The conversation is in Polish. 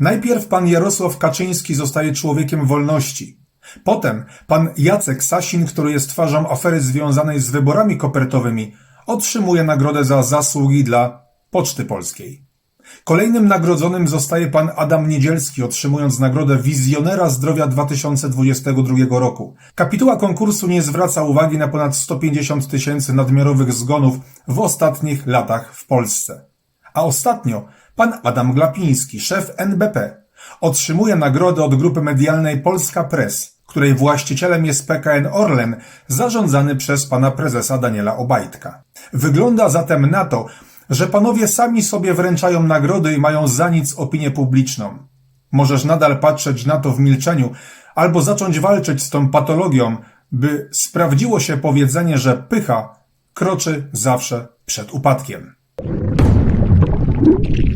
Najpierw pan Jarosław Kaczyński zostaje człowiekiem wolności. Potem pan Jacek Sasin, który jest twarzą afery związanej z wyborami kopertowymi, otrzymuje nagrodę za zasługi dla Poczty Polskiej. Kolejnym nagrodzonym zostaje pan Adam Niedzielski, otrzymując nagrodę Wizjonera Zdrowia 2022 roku. Kapituła konkursu nie zwraca uwagi na ponad 150 tysięcy nadmiarowych zgonów w ostatnich latach w Polsce. A ostatnio pan Adam Glapiński, szef NBP, otrzymuje nagrodę od grupy medialnej Polska Press, której właścicielem jest PKN Orlen, zarządzany przez pana prezesa Daniela Obajtka. Wygląda zatem na to, że panowie sami sobie wręczają nagrody i mają za nic opinię publiczną. Możesz nadal patrzeć na to w milczeniu, albo zacząć walczyć z tą patologią, by sprawdziło się powiedzenie, że pycha kroczy zawsze przed upadkiem. you